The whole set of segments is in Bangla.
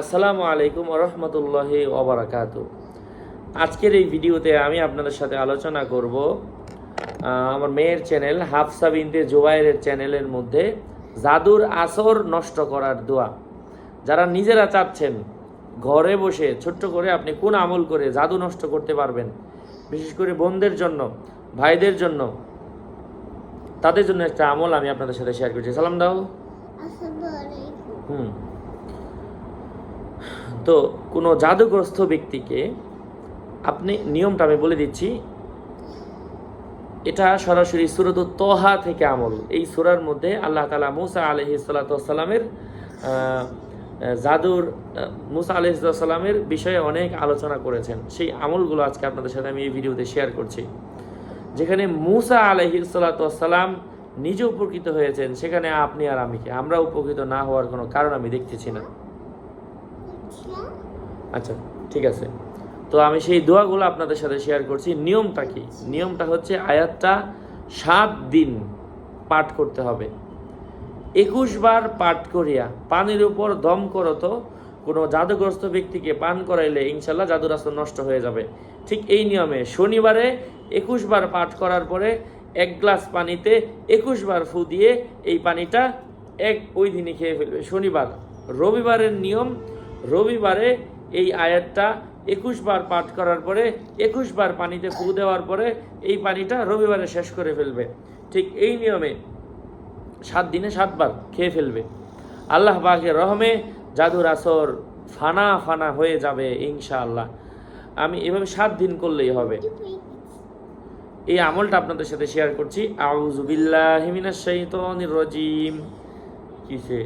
আসসালামু আলাইকুম রহমতুল্লাহ ওবরাকাত। আজকের এই ভিডিওতে আমি আপনাদের সাথে আলোচনা করব আমার মেয়ের চ্যানেল হাফসা বিনতে জুবাইরের চ্যানেলের মধ্যে জাদুর আসর নষ্ট করার দোয়া। যারা নিজেরা চাচ্ছেন ঘরে বসে ছোট্ট করে আপনি কোন আমল করে জাদু নষ্ট করতে পারবেন বিশেষ করে বোনদের জন্য ভাইদের জন্য তাদের জন্য একটা আমল আমি আপনাদের সাথে শেয়ার করছি। সালাম দাও। হুম। তো কোনো জাদুগ্রস্ত ব্যক্তিকে আপনি নিয়মটা আমি বলে দিচ্ছি, এটা সরাসরি সুরত তোহা থেকে আমল। এই সুরার মধ্যে আল্লাহ তালা মুসা আলহি সাল্লামের জাদুর মুসা আলহিসাল্লামের বিষয়ে অনেক আলোচনা করেছেন। সেই আমলগুলো আজকে আপনাদের সাথে আমি এই ভিডিওতে শেয়ার করছি। যেখানে মুসা আলহি সাল্লাম নিজে উপকৃত হয়েছেন, সেখানে আপনি আর আমি কি? আমরা উপকৃত না হওয়ার কোনো কারণ আমি দেখতেছি না। আচ্ছা ঠিক আছে। তো আমি সেই দোয়াগুলো আপনাদের সাথে শেয়ার করছি। নিয়মটা কি? নিয়মটা হচ্ছে আয়াতটা সাত দিন পাঠ করতে হবে। একুশ বার পাঠ করিয়া পানির উপর দম করত কোনো জাদুগ্রস্ত ব্যক্তিকে পান করাইলে ইনশাল্লাহ জাদুর আসর নষ্ট হয়ে যাবে। ঠিক এই নিয়মে শনিবারে একুশ বার পাঠ করার পরে এক গ্লাস পানিতে একুশ বার ফু দিয়ে এই পানিটা এক ওই দিনই খেয়ে ফেলবে। শনিবার। রবিবারের নিয়ম রবিবারে এই আয়াতটা একুশ বার পাঠ করার পরে, একুশ বার পানিতে ফু দেওয়ার পরে এই পানিটা রবিবারে শেষ করে ফেলবে। ঠিক এই নিয়মে সাত দিনে সাতবার খেয়ে ফেলবে। আল্লাহ পাকের রহমে জাদুর আসর ফানা ফানা হয়ে যাবে ইনশাআল্লাহ। আমি এভাবে সাত দিন করলেই হবে। এই আমলটা আপনাদের সাথে শেয়ার করছি। আউযু বিল্লাহি মিনাশ শাইতানির রাজিম। কিসে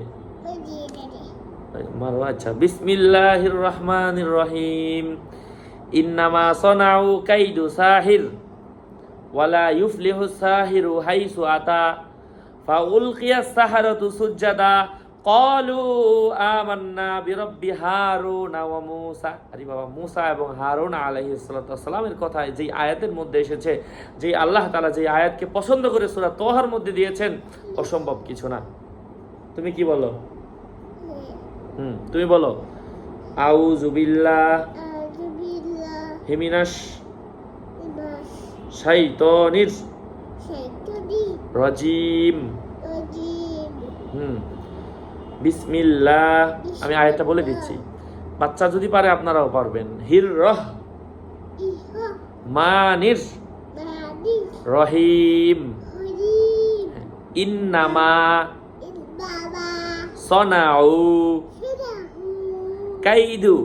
মারো আচ্ছা বিসমিল্লাহির রহমানির রহিম ইন্নামা সনাউ কাইদু সাহির ওয়ালা ইউফলিহু সাহিরু হাইসু আতা সাহারাতু সুজ্জাদা ক্বালু আমান্না বিরাব্বি হারুন ওয়া মূসা আরে বাবা মূসা এবং হারুন আলাইহিস সালামের কথা যে আয়াতের মধ্যে এসেছে যে আল্লাহ তাআলা যে আয়াতকে পছন্দ করে সূরা তোহার মধ্যে দিয়েছেন, অসম্ভব কিছু না। তুমি কি বলো? হুম তুমি বলো। আউযু বিল্লাহ আলহামদুলিল্লাহ হিমিনাশ। ইবাস শাইতানির। শেতদি হুম বিসমিল্লাহ। আমি আয়াতটা বলে দিচ্ছি। বাচ্চা যদি পারে আপনারাও পারবেন। হির রহ মানির। রহিম। ইন্নামা। সনাউ। কাইদু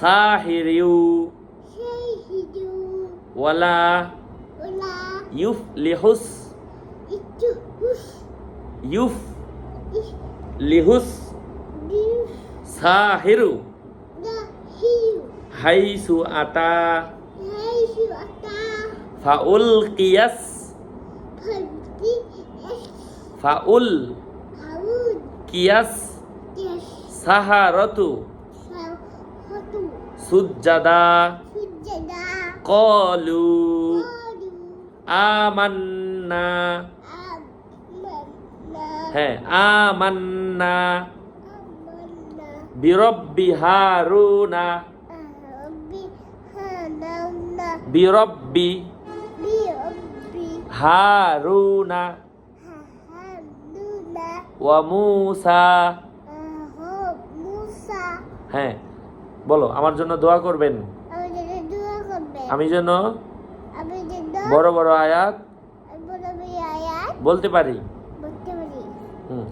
সাহিরিউ ওয়ালা ওলা ইউফলিহুস ইতু হুস ইউফ লিহুস সাহিরু হাইসু আতা ফাউল কিয়াস ফাউল কিয়াস সাহারতু সাহতু সুজ্জাদা সুজদা কলু আদু আমান্না আমান্না হ্যাঁ আমান্না আমান্না বিরব্বি হারুনা আরবি হানানা বিরব্বি বিরব্বি হারুনা হাহাদুনা ওয়া মুসা আহ মুসা হ্যাঁ বলো আমার জন্য দোয়া করবেন। আমি যেন বড় বড় আয়াত বলতে পারি। হুম।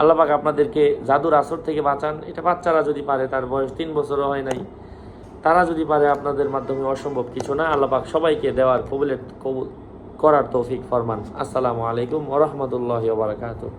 আল্লাপাক আপনাদেরকে জাদুর আসর থেকে বাঁচান। এটা বাচ্চারা যদি পারে তার বয়স তিন বছরও হয় নাই। তারা যদি পারে আপনাদের মাধ্যমে অসম্ভব কিছু না। আল্লাহ পাক সবাইকে দেওয়ার কবুলের কবুল করার তৌফিক ফরমান। আসসালামু আলাইকুম ওরহমতুল্লাহ বারাকাতুহ।